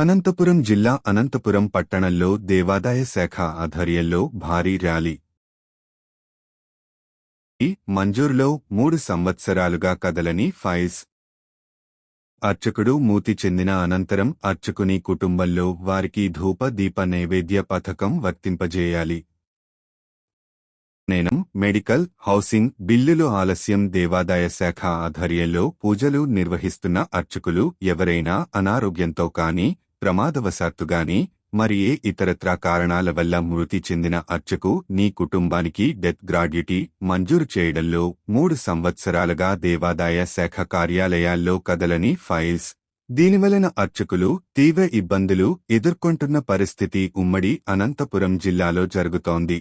అనంతపురం జిల్లా అనంతపురం పట్టణంలో దేవాదాయ శాఖ ఆధ్వర్యంలో భారీ ర్యాలీ. ఈ మంజూర్లో మూడు సంవత్సరాలుగా కదలని ఫైల్స్ అర్చకుడు మూతి చెందిన అనంతరం అర్చకుని కుటుంబంలో వారికి ధూప దీప నైవేద్య పథకం వర్తింపజేయాలి. నేనం మెడికల్ హౌసింగ్ బిల్లులు ఆలస్యం దేవాదాయ శాఖ ఆధ్వర్యంలో పూజలు నిర్వహిస్తున్న అర్చకులు ఎవరైనా అనారోగ్యంతో కానీ ప్రమాదవశాత్తుగానే మరి ఏ ఇతరత్రా కారణాల వల్ల మృతి చెందిన అర్చకు నీ కుటుంబానికి డెత్ గ్రాడ్యుటీ మంజూరు చేయడంలో మూడు సంవత్సరాలుగా దేవాదాయ శాఖ కార్యాలయాల్లో కదలని ఫైల్స్. దీనివలన అర్చకులు తీవ్ర ఇబ్బందులు ఎదుర్కొంటున్న పరిస్థితి ఉమ్మడి అనంతపురం జిల్లాలో జరుగుతోంది.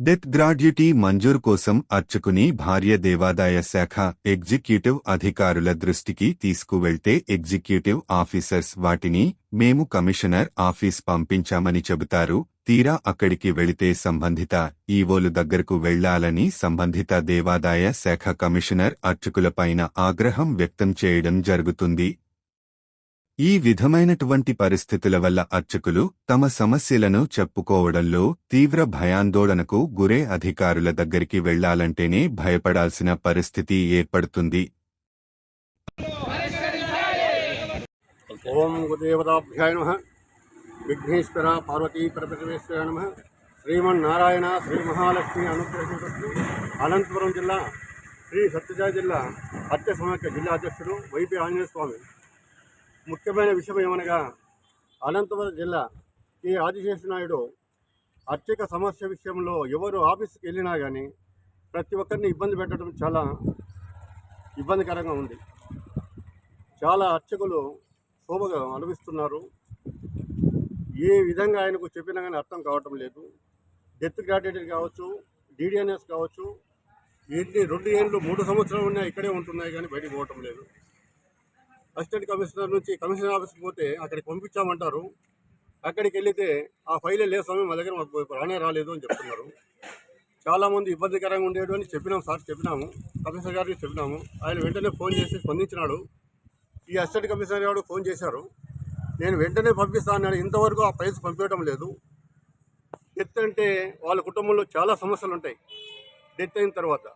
డెత్ గ్రాడ్యుటీ మంజూరు కోసం అర్చకుని భార్య దేవాదాయ శాఖ ఎగ్జిక్యూటివ్ అధికారుల దృష్టికి తీసుకువెళ్తే ఎగ్జిక్యూటివ్ ఆఫీసర్స్ వాటిని మేము కమిషనర్ ఆఫీస్ పంపించామని చెబుతారు తీరా అక్కడికి వెళితే సంబంధిత ఈవోలు దగ్గరకు వెళ్ళాలని సంబంధిత దేవాదాయ శాఖ కమిషనర్ అర్చకులపైన ఆగ్రహం వ్యక్తం చేయడం జరుగుతుంది ఈ విధమైనటువంటి పరిస్థితుల వల్ల అర్చకులు తమ సమస్యలను చెప్పుకోవడంలో తీవ్ర భయాందోళనకు గురే అధికారుల దగ్గరికి వెళ్ళాలంటేనే భయపడాల్సిన పరిస్థితి ఏర్పడుతుంది. ఓం గురుదేవతాభ్యాయ నమ. విఘ్నేశ్వర పార్వతీ పరమేశ్వర నమ. శ్రీమన్నారాయణ శ్రీ మహాలక్ష్మి అనుగ్రహించు అనంతపురం జిల్లా శ్రీ సత్యజాయ జిల్లా హత్య సమాఖ్య జిల్లా అధ్యక్షుడు వైపీ ఆంజనేయ స్వామి. ముఖ్యమైన విషయం ఏమనగా అనంతపురం జిల్లా ఈ ఆదిశేష నాయుడు అర్చక సమస్య విషయంలో ఎవరు ఆఫీస్కి వెళ్ళినా కానీ ప్రతి ఒక్కరిని ఇబ్బంది పెట్టడం చాలా ఇబ్బందికరంగా ఉంది. చాలా అర్చకులు శోభగా అనుభవిస్తున్నారు. ఏ విధంగా ఆయనకు చెప్పినా కానీ అర్థం కావటం లేదు. డెత్ గ్రాడ్యుయేట్ కావచ్చు డీడీఎన్ఎస్ కావచ్చు ఎన్ని రెండు ఏళ్ళు మూడు సంవత్సరాలు ఉన్నాయి ఇక్కడే ఉంటున్నాయి కానీ బయటికి పోవటం లేదు. అసిస్టెంట్ కమిషనర్ నుంచి కమిషనర్ ఆఫీస్కి పోతే అక్కడికి పంపించామంటారు. అక్కడికి వెళితే ఆ ఫైలే లేదు సమయం మా దగ్గర మాకు రానే రాలేదు అని చెప్తున్నారు. చాలామంది ఇబ్బందికరంగా ఉండేడు అని చెప్పినాం సార్ చెప్పినాము. కమిషనర్ గారికి చెప్పినాము. ఆయన వెంటనే ఫోన్ చేసి స్పందించినాడు. ఈ అసిస్టెంట్ కమిషనర్ గారు ఫోన్ చేశారు. నేను వెంటనే పంపిస్తాను అన్నాడు. ఇంతవరకు ఆ ఫైల్స్ పంపించడం లేదు. డెత్ అంటే వాళ్ళ కుటుంబంలో చాలా సమస్యలు ఉంటాయి. డెత్ అయిన తర్వాత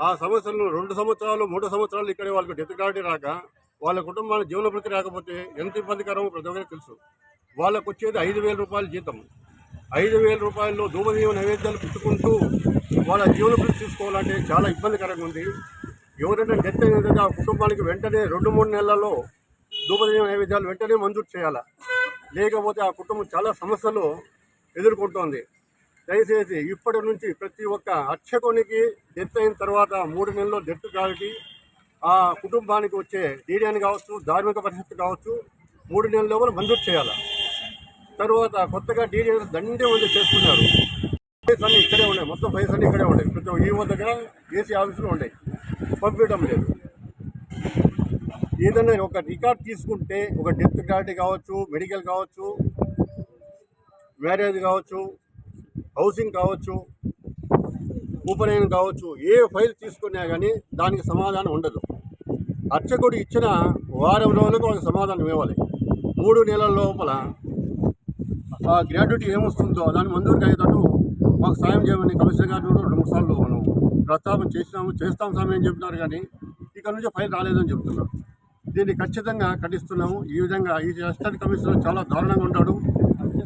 ఆ సమస్యలను రెండు సంవత్సరాలు మూడు సంవత్సరాలు ఇక్కడే వాళ్ళకి డెత్ కార్డు రాక వాళ్ళ కుటుంబాలు జీవనోపృతి రాకపోతే ఎంత ఇబ్బందికరమో ప్రతి ఒక్కరికి తెలుసు. వాళ్ళకు వచ్చేది ఐదు వేల రూపాయల జీతం. ఐదు వేల రూపాయల్లో ధూమదీవ నైవేద్యాలు పెట్టుకుంటూ వాళ్ళ జీవనోపృతి తీసుకోవాలంటే చాలా ఇబ్బందికరంగా ఉంది. ఎవరైనా డెత్ అయిన ఆ కుటుంబానికి వెంటనే రెండు మూడు నెలల్లో ధూమదీవ నైవేద్యాలు వెంటనే మంజూరు చేయాలి? లేకపోతే ఆ కుటుంబం చాలా సమస్యలు ఎదుర్కొంటోంది. దయచేసి ఇప్పటి నుంచి ప్రతి ఒక్క అర్చకునికి డెత్ అయిన తర్వాత మూడు నెలల్లో డెత్ కాబట్టి ఆ కుటుంబానికి వచ్చే డీడీఎన్ కావచ్చు ధార్మిక పరిస్థితి కావచ్చు మూడు నెలల లోపల మంజూరు చేయాలి. తర్వాత కొత్తగా డీడీఎన్ దండే ఉంది చేసుకున్నారు. ఫైల్స్ అన్నీ ఇక్కడే ఉన్నాయి. మొత్తం ఫైల్స్ అన్నీ ఇక్కడే ఉన్నాయి. ప్రతి ఈ దగ్గర ఏసీ ఆఫీసులు ఉన్నాయి. పంపించడం లేదు. ఏదైనా ఒక రికార్డ్ తీసుకుంటే ఒక డెత్ కార్డు కావచ్చు మెడికల్ కావచ్చు మ్యారేజ్ కావచ్చు హౌసింగ్ కావచ్చు ఉపనయనం కావచ్చు ఏ ఫైల్ తీసుకున్నా కానీ దానికి సమాధానం ఉండదు. అర్చకుడు ఇచ్చిన వారం రోజులకు వాళ్ళకి సమాధానం ఇవ్వాలి. మూడు నెలల లోపల ఆ గ్రాడ్యుటీ ఏమొస్తుందో దాన్ని మంజూరు అయ్యేటట్టు మాకు సాయం చేయమని కమిషనర్ గారు రెండు మూడు సార్లు మనం ప్రస్తాపన చేసినాము. చేస్తాం సమయం చెప్తున్నారు కానీ ఇక్కడ నుంచి ఫైల్ రాలేదని చెప్తున్నారు. దీన్ని ఖచ్చితంగా ఖండిస్తున్నాము. ఈ విధంగా ఈ అసిస్టెంట్ కమిషనర్ చాలా దారుణంగా ఉంటాడు.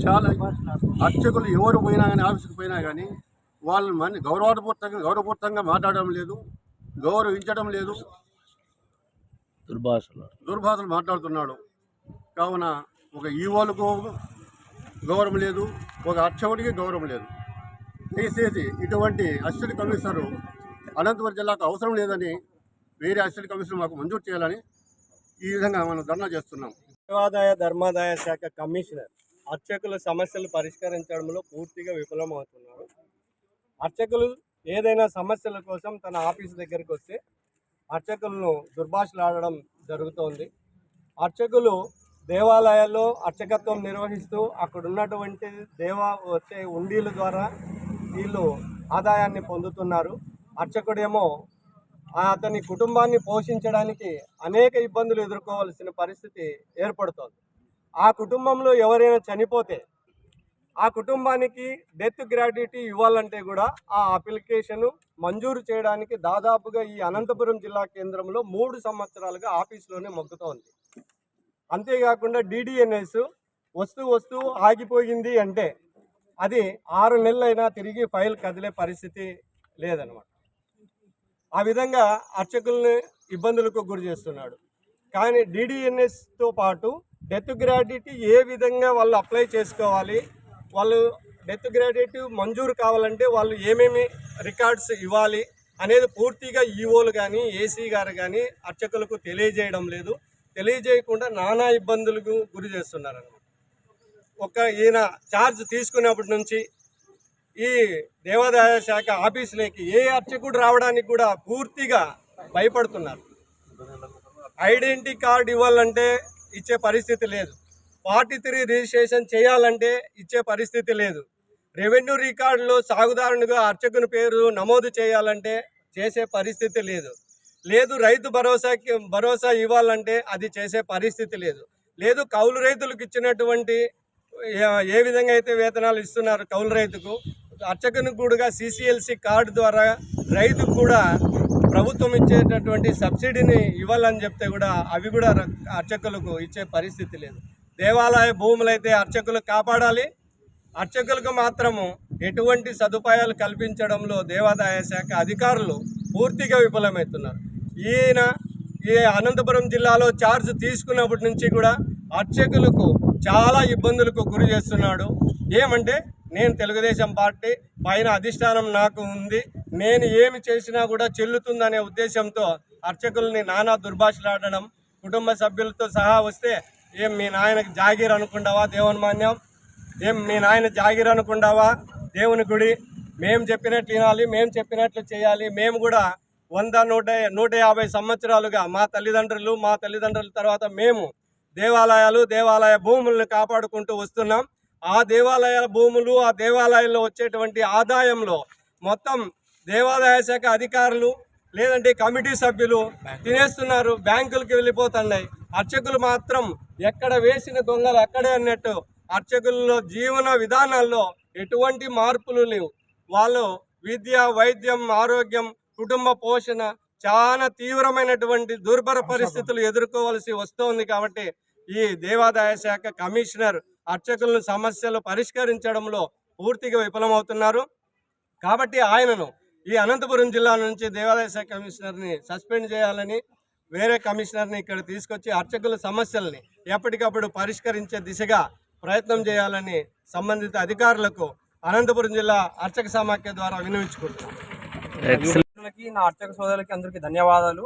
చాలా అర్చకులు ఎవరు పోయినా కానీ ఆఫీస్కి పోయినా కానీ వాళ్ళని మన గౌరవపూర్తంగా గౌరవపూర్తంగా మాట్లాడడం లేదు గౌరవించడం లేదు. దుర్భాషలు. దుర్భాషలు మాట్లాడుతున్నాడు. కావున ఒక ఈవోలకు గౌరవం లేదు ఒక అర్చకుడికి గౌరవం లేదు. దయచేసి ఇటువంటి అసిస్టెంట్ కమిషనరు అనంతపురం జిల్లాకు అవసరం లేదని వేరే అసిస్టెంట్ కమిషనర్ మాకు మంజూరు చేయాలని ఈ విధంగా మనం ధర్నా చేస్తున్నాం. దేవాదాయ ధర్మాదాయ శాఖ కమిషనర్ అర్చకుల సమస్యలు పరిష్కరించడంలో పూర్తిగా విఫలమవుతున్నారు. అర్చకులు ఏదైనా సమస్యల కోసం తన ఆఫీస్ దగ్గరికి వస్తే అర్చకులను దుర్భాషలాడడం జరుగుతోంది. అర్చకులు దేవాలయాల్లో అర్చకత్వం నిర్వహిస్తూ అక్కడ ఉన్నటువంటి దేవా వచ్చే ఉండీల ద్వారా వీళ్ళు ఆదాయాన్ని పొందుతున్నారు. అర్చకుడేమో అతని కుటుంబాన్ని పోషించడానికి అనేక ఇబ్బందులు ఎదుర్కోవాల్సిన పరిస్థితి ఏర్పడుతోంది. ఆ కుటుంబంలో ఎవరైనా చనిపోతే ఆ కుటుంబానికి డెత్ గ్రాడ్యుటీ ఇవ్వాలంటే కూడా ఆ అప్లికేషన్ మంజూరు చేయడానికి దాదాపుగా ఈ అనంతపురం జిల్లా కేంద్రంలో మూడు సంవత్సరాలుగా ఆఫీస్లోనే మొక్కుతోంది. అంతేకాకుండా డిడిఎన్ఎస్ వస్తూ వస్తూ ఆగిపోయింది అంటే అది ఆరు నెలలైనా తిరిగి ఫైల్ కదిలే పరిస్థితి లేదనమాట. ఆ విధంగా అర్చకుల్ని ఇబ్బందులకు గురి చేస్తున్నాడు. కానీ డిడిఎన్ఎస్తో పాటు డెత్ గ్రాడ్యుటీ ఏ విధంగా వాళ్ళు అప్లై చేసుకోవాలి వాళ్ళు డెత్ గ్రాడ్యుటీ మంజూరు కావాలంటే వాళ్ళు ఏమేమి రికార్డ్స్ ఇవ్వాలి అనేది పూర్తిగా ఈఓలు కానీ ఏసీ గారు కానీ అర్చకులకు తెలియజేయడం లేదు. తెలియజేయకుండా నానా ఇబ్బందులకు గురి చేస్తున్నారు ఒక ఈయన ఛార్జ్ తీసుకున్నప్పటి నుంచి ఈ దేవాదాయ శాఖ ఆఫీసులోకి ఏ అర్చకుడు రావడానికి కూడా పూర్తిగా భయపడుతున్నారు. ఐడెంటిటీ కార్డు ఇవ్వాలంటే ఇచ్చే పరిస్థితి లేదు. ఫార్టీ త్రీ రిజిస్ట్రేషన్ చేయాలంటే ఇచ్చే పరిస్థితి లేదు. రెవెన్యూ రికార్డులో సాగుదారునిగా అర్చకుని పేరు నమోదు చేయాలంటే చేసే పరిస్థితి లేదు. లేదు రైతు భరోసాకి భరోసా ఇవ్వాలంటే అది చేసే పరిస్థితి లేదు. లేదు కౌలు రైతులకు ఇచ్చినటువంటి ఏ- విధంగా అయితే వేతనాలు ఇస్తున్నారు కౌలు రైతుకు అర్చకుని కూడా సిసిఎల్సి కార్డు ద్వారా రైతుకు కూడా ప్రభుత్వం ఇచ్చేటటువంటి సబ్సిడీని ఇవ్వాలని చెప్తే కూడా అవి కూడా అర్చకులకు ఇచ్చే పరిస్థితి లేదు. దేవాలయ భూములైతే అర్చకులు కాపాడాలి. అర్చకులకు మాత్రము ఎటువంటి సదుపాయాలు కల్పించడంలో దేవాదాయ శాఖ అధికారులు పూర్తిగా విఫలమవుతున్నారు. ఈయన ఈ అనంతపురం జిల్లాలో ఛార్జ్ తీసుకున్నప్పటి నుంచి కూడా అర్చకులకు చాలా ఇబ్బందులకు గురి చేస్తున్నాడు. ఏమంటే నేను తెలుగుదేశం పార్టీ పైన అధిష్టానం నాకు ఉంది. నేను ఏమి చేసినా కూడా చెల్లుతుందనే ఉద్దేశంతో అర్చకుల్ని నానా దుర్భాషలాడడం కుటుంబ సభ్యులతో సహా వస్తే ఏం మీ నాయనకి జాగీర్ అనుకుంటావా దేవన్మాన్యం ఏం మీ నాయన జాగీర్ అనుకుంటావా దేవుని గుడి. మేము చెప్పినట్లు వినాలి మేము చెప్పినట్లు చేయాలి. మేము కూడా వంద నూట నూట యాభై సంవత్సరాలుగా మా తల్లిదండ్రులు మా తల్లిదండ్రుల తర్వాత మేము దేవాలయాలు దేవాలయ భూములను కాపాడుకుంటూ వస్తున్నాం. ఆ దేవాలయాల భూములు ఆ దేవాలయాల్లో వచ్చేటువంటి ఆదాయంలో మొత్తం దేవాదాయ శాఖ అధికారులు లేదంటే కమిటీ సభ్యులు తినేస్తున్నారు బ్యాంకులకి వెళ్ళిపోతున్నాయి. అర్చకులు మాత్రం ఎక్కడ వేసిన దొంగలు అక్కడే అన్నట్టు అర్చకుల్లో జీవన విధానాల్లో ఎటువంటి మార్పులు లేవు. వాళ్ళు విద్య వైద్యం ఆరోగ్యం కుటుంబ పోషణ చాలా తీవ్రమైనటువంటి దుర్భర పరిస్థితులు ఎదుర్కోవాల్సి వస్తోంది కాబట్టి ఈ దేవాదాయ శాఖ కమిషనర్ అర్చకులను సమస్యలు పరిష్కరించడంలో పూర్తిగా విఫలమవుతున్నారు. కాబట్టి ఆయనను ఈ అనంతపురం జిల్లా నుంచి దేవాదాయ శాఖ కమిషనర్ని సస్పెండ్ చేయాలని వేరే కమిషనర్ని ఇక్కడ తీసుకొచ్చి అర్చకుల సమస్యల్ని ఎప్పటికప్పుడు పరిష్కరించే దిశగా ప్రయత్నం చేయాలని సంబంధిత అధికారులకు అనంతపురం జిల్లా అర్చక సమాఖ్య ద్వారా వినియోగించుకుంటున్నాం మిత్రులకి నా అర్చక సోదరులకి అందరికీ ధన్యవాదాలు.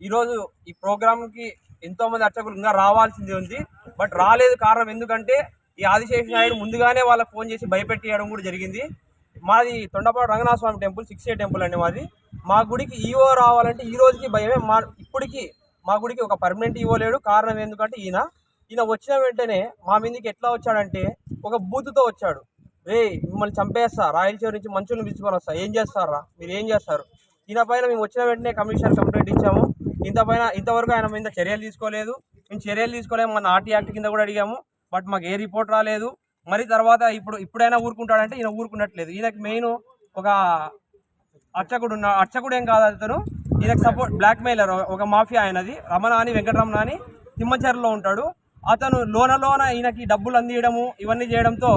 ఈరోజు ఈ ప్రోగ్రామ్కి ఎంతో మంది అర్చకులు ఇంకా రావాల్సింది ఉంది బట్ రాలేదు కారణం ఎందుకంటే ఈ ఆదిశేష నాయుడు ముందుగానే వాళ్ళకి ఫోన్ చేసి భయపెట్టేయడం కూడా జరిగింది. మాది Tondapadu Ranganatha Swamy temple six A temple అండి మాది. మా గుడికి ఈవో రావాలంటే ఈ రోజుకి భయమే. మా ఇప్పటికి మా గుడికి ఒక పర్మనెంట్ ఈవో లేడు. కారణం ఎందుకంటే ఈయన ఈయన వచ్చిన వెంటనే మా మీదకి ఎట్లా వచ్చాడంటే ఒక బూతుతో వచ్చాడు. రే మిమ్మల్ని చంపేస్తా. రాయలసీమ నుంచి మంచులను పిలుచుకొని వస్తా. ఏం చేస్తారా? మీరు ఏం చేస్తారు? ఈయన పైన మేము వచ్చిన వెంటనే కమిషన్ కంప్లైంట్ ఇచ్చాము. ఇంత పైన ఇంతవరకు ఆయన మీద చర్యలు తీసుకోలేదు. మేము చర్యలు తీసుకోలేము మన ఆర్టీ యాక్ట్ కింద కూడా అడిగాము. బట్ మాకు ఏ రిపోర్ట్ రాలేదు. మరి తర్వాత ఇప్పుడు ఇప్పుడైనా ఊరుకుంటాడంటే ఈయన ఊరుకున్నట్లేదు. ఈయనకి మెయిన్ ఒక అర్చకుడు ఉన్న అర్చకుడు ఏం కాదు అతను. ఈయనకు సపోర్ట్ బ్లాక్మెయిలర్ ఒక మాఫియా ఆయనది. రమణ అని వెంకటరమణ అని తిమ్మచర్లో ఉంటాడు. అతను లోన లోన ఈయనకి డబ్బులు అందియడము ఇవన్నీ చేయడంతో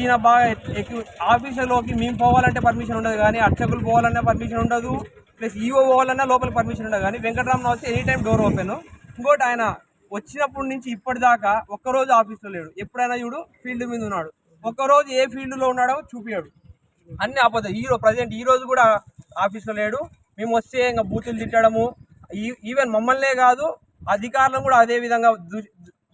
ఈయన బాగా ఎక్కువ ఆఫీసులోకి మేము పోవాలంటే పర్మిషన్ ఉండదు కానీ అర్చకులు పోవాలన్నా పర్మిషన్ ఉండదు. ప్లస్ ఈఓ పోవాలన్నా లోపల పర్మిషన్ ఉండదు కానీ వెంకటరమణ వస్తే ఎనీ టైం డోర్ ఓపెన్ ఇంకోటి ఆయన వచ్చినప్పటి నుంచి ఇప్పటిదాకా ఒక్కరోజు ఆఫీస్లో లేడు. ఎప్పుడైనా చూడు ఫీల్డ్ మీద ఉన్నాడు. ఒక్కరోజు ఏ ఫీల్డ్లో ఉన్నాడో చూపించాడు అన్ని ఆపోతే ఈ ప్రజెంట్ ఈ రోజు కూడా ఆఫీస్లో లేడు. మేము వస్తే ఇంకా బూతులు తిట్టడము. ఈ- ఈవెన్ మమ్మల్నే కాదు అధికారులను కూడా అదే విధంగా దు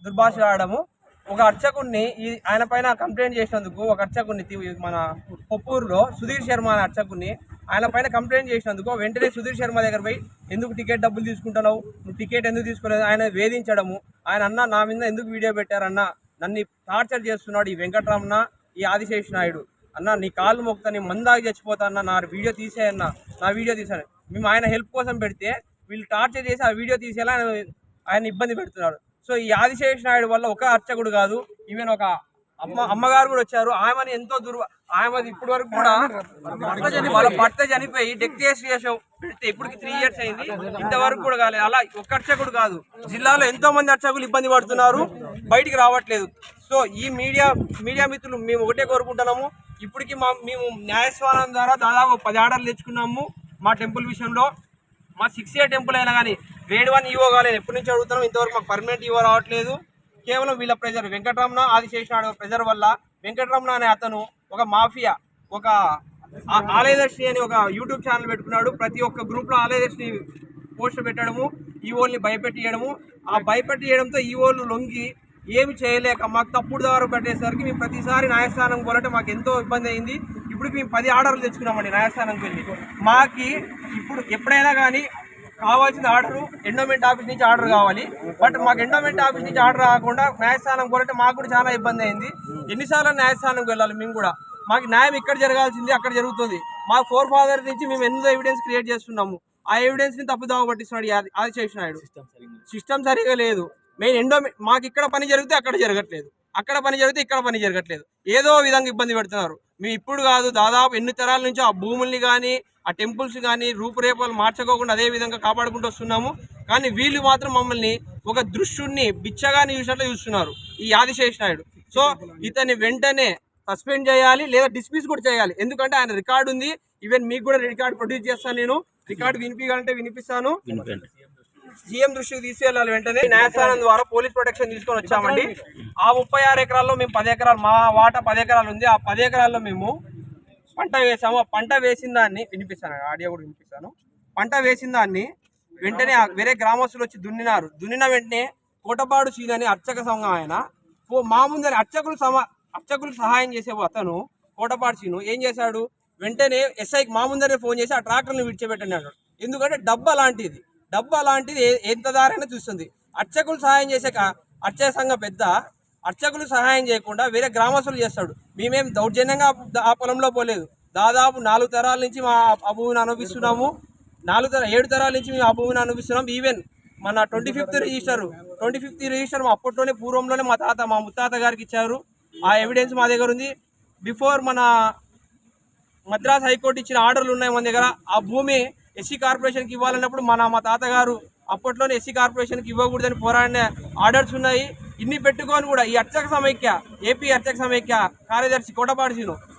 దుర్భాష ఆడము ఒక అర్చకుడిని ఈ ఆయన పైన కంప్లైంట్ చేసినందుకు ఒక అర్చకుడిని మన పొప్పూరులో సుధీర్ శర్మ అనే అర్చకుడిని ఆయన పైన కంప్లైంట్ చేసినందుకు వెంటనే సుధీర్ శర్మ దగ్గర పోయి ఎందుకు టికెట్ డబ్బులు తీసుకుంటున్నావు? నువ్వు టికెట్ ఎందుకు తీసుకోలేదు? ఆయన వేధించడము. ఆయన అన్న నా మీద ఎందుకు వీడియో పెట్టారన్న? నన్ను టార్చర్ చేస్తున్నాడు ఈ వెంకటరమణ ఈ ఆదిశేష నాయుడు. అన్న నీ కాళ్ళు మొక్త నీ మందాగి చచ్చిపోతా అన్న నా వీడియో తీసేయన్న నా వీడియో తీసాను మేము ఆయన హెల్ప్ కోసం పెడితే వీళ్ళు టార్చర్ చేసి ఆ వీడియో తీసేలా ఆయన ఆయన ఇబ్బంది పెడుతున్నాడు. సో ఈ ఆదిశేష నాయుడు వల్ల ఒక అర్చకుడు కాదు ఈవెన్ ఒక అమ్మ అమ్మగారు కూడా వచ్చారు. ఆమెని ఎంతో దుర్వ ఆమెది ఇప్పటి వరకు కూడా వాళ్ళ భర్త చనిపోయి డెక్టేషన్ పెడితే ఇప్పటికి త్రీ ఇయర్స్ అయింది. ఇంతవరకు కూడా కాలేదు అలా ఒక్క అర్చకుడు కాదు. జిల్లాలో ఎంతో మంది అర్చకులు ఇబ్బంది పడుతున్నారు. బయటికి రావట్లేదు. సో ఈ మీడియా మీడియా మిత్రులు మేము ఒకటే కోరుకుంటున్నాము. ఇప్పటికి మా మేము న్యాయస్థానం ద్వారా దాదాపు పది ఆర్డర్లు తెచ్చుకున్నాము మా టెంపుల్ విషయంలో. మా సిక్స్ ఇయర్ టెంపుల్ అయినా కానీ గ్రేడ్ వన్ ఈవో కాలేదు ఎప్పటి నుంచి అడుగుతున్నాం ఇంతవరకు మాకు పర్మనెంట్ ఈవో రావట్లేదు. కేవలం వీళ్ళ ప్రెజర్. వెంకటరమణ ఆదిశేషనాడు ప్రెజర్ వల్ల వెంకటరమణ అనే అతను ఒక మాఫియా ఒక ఆ- ఆలయదర్శి అని ఒక యూట్యూబ్ ఛానల్ పెట్టుకున్నాడు. ప్రతి ఒక్క గ్రూప్లో ఆలయదర్శిని పోస్ట్ పెట్టడము ఈవోల్ని భయపెట్టియడము. ఆ భయపెట్టియడంతో ఈవోలు లొంగి ఏమి చేయలేక మాకు తప్పుడు దారు పెట్టేసరికి మేము ప్రతిసారి న్యాయస్థానం పోలంటే మాకు ఎంతో ఇబ్బంది అయింది. ఇప్పుడు మేము పది ఆర్డర్లు తెచ్చుకున్నామండి న్యాయస్థానంకి వెళ్ళి. మాకి ఇప్పుడు ఎప్పుడైనా కానీ కావాల్సిన ఆర్డర్ ఎండోమెంట్ ఆఫీస్ నుంచి ఆర్డర్ కావాలి. బట్ మాకు ఎండోమెంట్ ఆఫీస్ నుంచి ఆర్డర్ రాకుండా న్యాయస్థానం పోలంటే మాకు కూడా చాలా ఇబ్బంది అయింది. ఎన్నిసార్లు న్యాయస్థానంకి వెళ్ళాలి మేము కూడా. మాకు న్యాయం ఇక్కడ జరగాల్సింది అక్కడ జరుగుతుంది. మా ఫోర్ ఫాదర్ నుంచి మేము ఎన్నో ఎవిడెన్స్ క్రియేట్ చేస్తున్నాము ఆ ఎవిడెన్స్ని తప్పుదావ పట్టిస్తున్నాడు ఆదిశేష్ నాయుడు. సిస్టమ్ సరిగా లేదు. మెయిన్ ఎండో మాకు ఇక్కడ పని జరిగితే అక్కడ జరగట్లేదు. అక్కడ పని జరిగితే ఇక్కడ పని జరగట్లేదు. ఏదో విధంగా ఇబ్బంది పెడుతున్నారు. మేము ఇప్పుడు కాదు దాదాపు ఎన్ని తరాల నుంచి ఆ భూముల్ని కానీ ఆ టెంపుల్స్ కానీ రూపురేఖలు మార్చుకోకుండా అదే విధంగా కాపాడుకుంటూ వస్తున్నాము. కానీ వీళ్ళు మాత్రం మమ్మల్ని ఒక దృష్టుని బిచ్చగాని చూసినట్లు చూస్తున్నారు ఈ ఆదిశేష్ నాయుడు. సో ఇతన్ని వెంటనే సస్పెండ్ చేయాలి లేదా డిస్మిస్ కూడా చేయాలి. ఎందుకంటే ఆయన రికార్డు ఉంది. ఈవెన్ మీకు కూడా రికార్డు ప్రొడ్యూస్ చేస్తాను నేను. రికార్డు వినిపించాలంటే వినిపిస్తాను. సీఎం దృష్టికి తీసుకెళ్ళాలి వెంటనే. న్యాయస్థానం ద్వారా పోలీస్ ప్రొటెక్షన్ తీసుకొని వచ్చామండి. ఆ ముప్పై ఆరు ఎకరాల్లో మేము పది ఎకరాలు మా వాటా పది ఎకరాలు ఉంది. ఆ పది ఎకరాల్లో మేము పంట వేసాము ఆ పంట వేసిన దాన్ని వినిపిస్తాను. ఆడియో కూడా వినిపిస్తాను. పంట వేసిన దాన్ని వెంటనే వేరే గ్రామస్తులు వచ్చి దున్నినారు. దున్నిన వెంటనే కోటపాడు సీన్ అర్చక సంఘం ఆయన ఓ మా ముందని అర్చకులు సమ అర్చకులకు సహాయం చేసే అతను కోటపాడు సీను ఏం చేశాడు? వెంటనే ఎస్ఐకి మా ముందరే ఫోన్ చేసి ఆ ట్రాక్టర్ని విడిచిపెట్టండి అన్నాడు. ఎందుకంటే డబ్బు అలాంటిది. డబ్బు అలాంటిది ఎంత దారైనా చూస్తుంది. అర్చకులు సహాయం చేసాక అర్చక సంఘం పెద్ద అర్చకులు సహాయం చేయకుండా వేరే గ్రామస్తులు చేస్తాడు. మేమేం దౌర్జన్యంగా ఆ- పొలంలో పోలేదు. దాదాపు నాలుగు తరాల నుంచి మా ఆ భూమిని అనుభవిస్తున్నాము. నాలుగు తర ఏడు తరాల నుంచి మేము ఆ భూమిని అనుభవిస్తున్నాం. ఈవెన్ మన twenty fifth register twenty fifth register అప్పట్లోనే పూర్వంలోనే మా తాత మా ముత్తాత గారికి ఇచ్చారు. ఆ ఎవిడెన్స్ మా దగ్గర ఉంది. బిఫోర్ మన మద్రాస్ హైకోర్టు ఇచ్చిన ఆర్డర్లు ఉన్నాయి మన దగ్గర. ఆ భూమి ఎస్సీ కార్పొరేషన్కి ఇవ్వాలన్నప్పుడు మన మా తాతగారు అప్పట్లోనే ఎస్సీ కార్పొరేషన్కి ఇవ్వకూడదని పోరాడిన ఆర్డర్స్ ఉన్నాయి. ఇన్ని పెట్టుకొని కూడా ఈ అర్చక సమైక్య ఏపీ అర్చక సమైక్య కార్యదర్శి కోటపాటి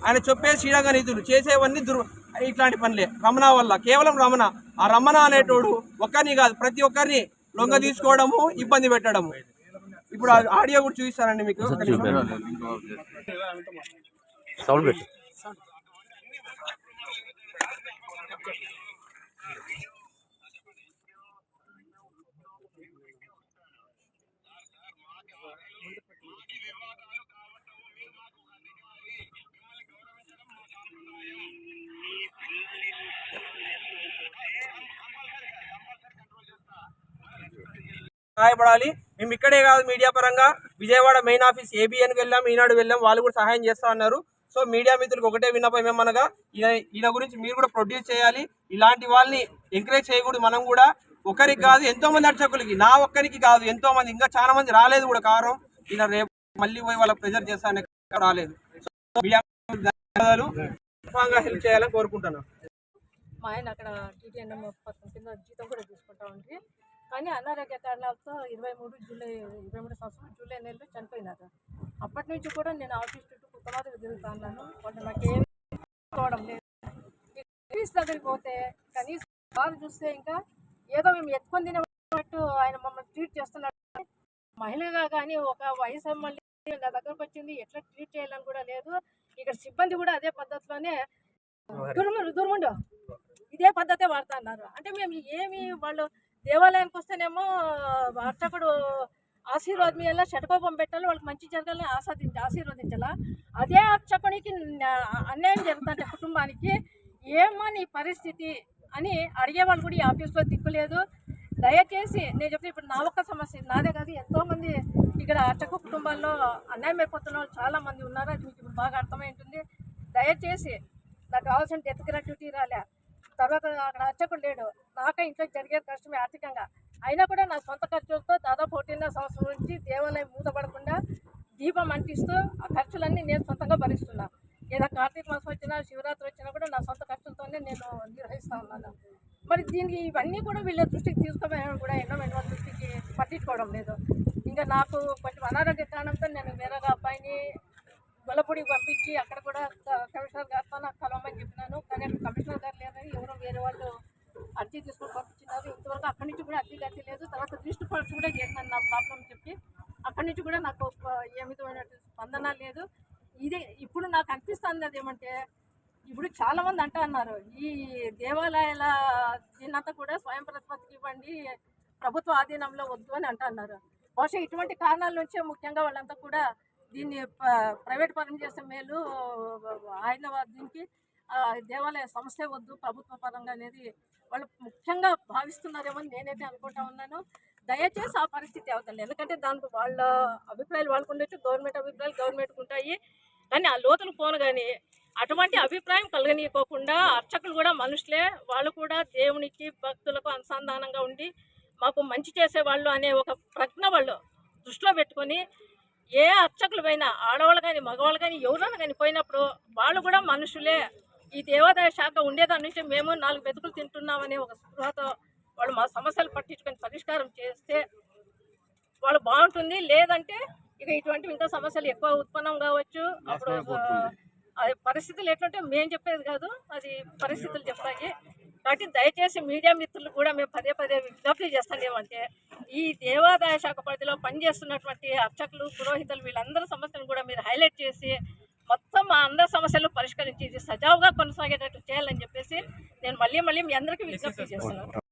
ఆయన చెప్పే శ్రీరంగ నిధులు చేసేవన్నీ దుర్ ఇట్లాంటి పనులే. రమణ వల్ల కేవలం రమణ. ఆ రమణ అనేటోడు ఒక్కరిని కాదు ప్రతి ఒక్కరిని లొంగ తీసుకోవడము ఇబ్బంది పెట్టడము. ఇప్పుడు ఆడియో కూడా చూపిస్తానండి మీకు. సౌండ్ పెట్టి. సహాయపడాలి. మేము ఇక్కడే కాదు మీడియా పరంగా. విజయవాడ మెయిన్ ఆఫీస్ ఏబిఎన్కి వెళ్ళాం ఈనాడు వెళ్ళాం వాళ్ళు కూడా సహాయం చేస్తా అన్నారు. సో మీడియా మిత్రులకు ఒకటే విన్నపం ఏమనగా ఈయన ఈయన గురించి మీరు కూడా ప్రొడ్యూస్ చేయాలి. ఇలాంటి వాళ్ళని ఎంకరేజ్ చేయకూడదు మనం కూడా. ఒకరికి కాదు ఎంతో మంది అర్చకులకి నా ఒక్కరికి కాదు ఎంతో మంది ఇంకా చాలా మంది రాలేదు కూడా కారణం ఈయన రేపు మళ్ళీ పోయి వాళ్ళకి ప్రెజర్ చేస్తానే రాలేదు. హెల్ప్ చేయాలని కోరుకుంటున్నాను. మా ఆయన అక్కడ టీటీఎన్ఎం పథకం కింద జీతం కూడా తీసుకుంటా ఉంటే కానీ అనారోగ్య కారణాలతో ఇరవై మూడు జూలై ఇరవై మూడు సంవత్సరం జూలై నెలలో చనిపోయినారు. అప్పటి నుంచి కూడా నేను ఆఫీస్ చుట్టూ కుక్కమాదిరి తిరుగుతా ఉన్నాను. వాళ్ళు నాకు తీసుకోవడం లేదు. ఆఫీస్ దగ్గరికి పోతే కనీసం వాళ్ళు చూస్తే ఇంకా ఏదో మేము ఎత్తుకొని తినట్టు ఆయన మమ్మల్ని ట్రీట్ చేస్తున్నాడు. మహిళగా కానీ ఒక వయసు మళ్ళీ నా దగ్గరకు వచ్చింది. ఎట్లా ట్రీట్ చేయాలని కూడా లేదు. ఇక్కడ సిబ్బంది కూడా అదే పద్ధతిలోనే దుర్ముండు దుర్ముండు. ఇదే పద్ధతే వాడుతున్నారు అంటే మేము ఏమి వాళ్ళు దేవాలయానికి వస్తేనేమో అర్చకుడు ఆశీర్వాదం ఎలా షటకోపం పెట్టాలి వాళ్ళకి మంచి జరగాలని ఆస్వాదించి ఆశీర్వదించాలా? అదే అర్చకునికి అన్యాయం జరుగుతుంటే కుటుంబానికి ఏమో నీ పరిస్థితి అని అడిగేవాళ్ళు కూడా ఈ ఆఫీస్లో దిక్కులేదు దయచేసి నేను చెప్తే ఇప్పుడు నా ఒక్క సమస్య నాదే కాదు. ఎంతోమంది ఇక్కడ అర్చక కుటుంబాల్లో అన్యాయం అయిపోతున్న వాళ్ళు చాలామంది ఉన్నారు. అది మీకు ఇప్పుడు బాగా అర్థమై ఉంటుంది. దయచేసి నాకు కావాల్సిన డెత్ గ్రాట్యుటీ రాలే. తర్వాత అక్కడ అర్చకుడు లేడు. నాకే ఇంట్లో జరిగే కష్టమే ఆర్థికంగా. అయినా కూడా నా సొంత ఖర్చులతో దాదాపు ఒకటిన్నర సంవత్సరం నుంచి దేవాలయం మూతపడకుండా దీపం అంటిస్తూ ఆ ఖర్చులన్నీ నేను సొంతంగా భరిస్తున్నా. ఏదో కార్తీక మాసం వచ్చినా శివరాత్రి వచ్చినా కూడా నా సొంత ఖర్చులతోనే నేను నిర్వహిస్తూ ఉన్నాను. మరి దీనికి ఇవన్నీ కూడా వీళ్ళ దృష్టికి తీసుకుపోయినా కూడా ఎన్నో ఎన్నో దృష్టికి పట్టించుకోవడం లేదు. ఇంకా నాకు కొంచెం అనారోగ్య కారణంతో నేను వేరేగా అబ్బాయిని గొల్లపూడికి పంపించి అక్కడ కూడా కమిషనర్ గారితో నాకు కలవమని చెప్పినాను. కానీ కమిషనర్ గారు లేరని ఎవరో వేరే వాళ్ళు అర్జీ తీసుకొని పంపించినారు ఇంతవరకు అక్కడి నుంచి కూడా అర్జీ గతి లేదు తర్వాత దృష్టి పరచు కూడా చేశాను నా ప్రాబ్లం చెప్పి. అక్కడి నుంచి కూడా నాకు ఏ విధమైనటువంటి స్పందన లేదు. ఇది ఇప్పుడు నాకు అనిపిస్తుంది అదేమంటే ఇప్పుడు చాలా మంది అంటా అన్నారు ఈ దేవాలయాల దీన్నంతా కూడా స్వయం ప్రతిపత్తికి ఇవ్వండి ప్రభుత్వ ఆధీనంలో వద్దు అని అంటున్నారు బహుశా ఇటువంటి కారణాల నుంచే ముఖ్యంగా వాళ్ళంతా కూడా దీన్ని ప్రైవేట్ పరం చేసే మేలు ఆయన దీనికి దేవాలయ సంస్థే వద్దు ప్రభుత్వ పరంగా అనేది వాళ్ళు ముఖ్యంగా భావిస్తున్నారేమో నేనైతే అనుకుంటా ఉన్నాను. దయచేసి ఆ పరిస్థితి అవుతుంది ఎందుకంటే దానికి వాళ్ళ అభిప్రాయాలు వాళ్ళకు ఉండొచ్చు గవర్నమెంట్ అభిప్రాయాలు గవర్నమెంట్కి ఉంటాయి. కానీ ఆ లోతులు పోను కానీ అటువంటి అభిప్రాయం కలగనీయకోకుండా అర్చకులు కూడా మనుషులే వాళ్ళు కూడా దేవునికి భక్తులకు అనుసంధానంగా ఉండి మాకు మంచి చేసేవాళ్ళు అనే ఒక ప్రజ్ఞ వాళ్ళు దృష్టిలో పెట్టుకొని ఏ అర్చకులు పోయినా ఆడవాళ్ళు కానీ మగవాళ్ళు కానీ ఎవరైనా కానీ పోయినప్పుడు వాళ్ళు కూడా మనుషులే. ఈ దేవాదాయ శాఖ ఉండేదాని నుంచి మేము నాలుగు బెతుకులు తింటున్నామనే ఒక స్పృహతో వాళ్ళు మా సమస్యలు పట్టించుకొని పరిష్కారం చేస్తే వాళ్ళు బాగుంటుంది. లేదంటే ఇక ఇటువంటి ఇంకా సమస్యలు ఎక్కువ ఉత్పన్నం కావచ్చు. అప్పుడు అది పరిస్థితులు ఎట్లంటే మేము చెప్పేది కాదు. అది పరిస్థితులు చెప్తాయి కాబట్టి దయచేసి మీడియా మిత్రులు కూడా మేము పదే పదే విజ్ఞప్తి చేస్తాం. ఏమంటే ఈ దేవాదాయ శాఖ పరిధిలో పనిచేస్తున్నటువంటి అర్చకులు పురోహితులు వీళ్ళందరి సమస్యలను కూడా మీరు హైలైట్ చేసి మొత్తం మా అందరి సమస్యలు పరిష్కరించి ఇది సజావుగా కొనసాగేటట్టు చేయాలని చెప్పేసి నేను మళ్ళీ మళ్ళీ మీ అందరికీ విజ్ఞప్తి చేస్తున్నాను.